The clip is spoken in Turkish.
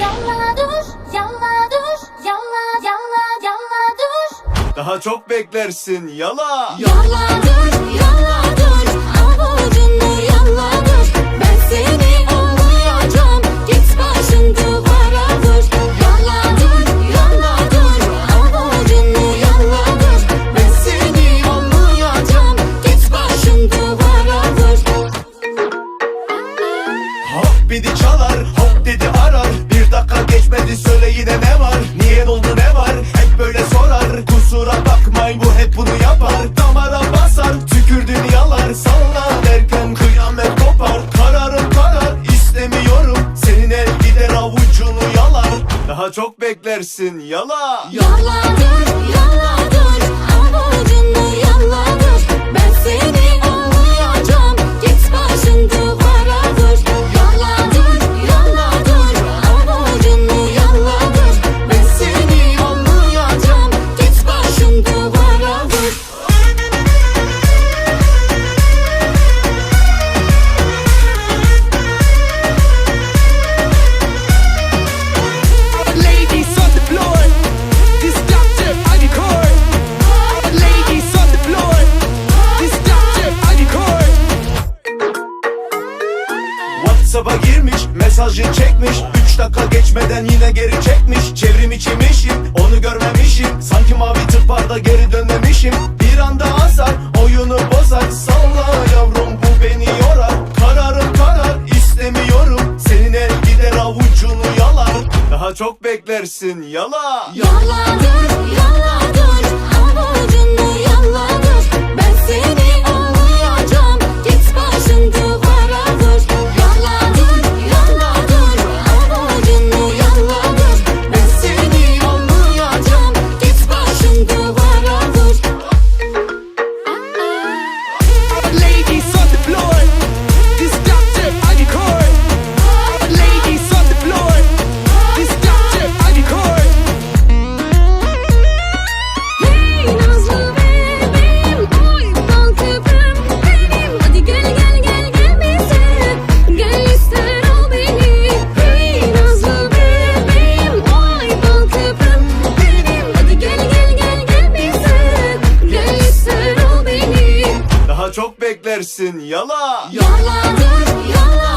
Yalla dur, yalla dur, yalla yalla yalla dur. Daha çok beklersin yala. Yalla dur, yalla. Çok beklersin yala. Yaladır yala. Whatsapp'a girmiş mesajı çekmiş. 3 dakika geçmeden yine geri çekmiş. Çevrim içimişim onu görmemişim. Sanki mavi tıplarda geri dönmemişim. Bir anda asar oyunu bozar. Salla yavrum bu beni yorar. Kararım karar istemiyorum. Senin el gider avucunu yalar. Daha çok beklersin yala. Yaladır yaladır. beklersin yala. Yaladır yala.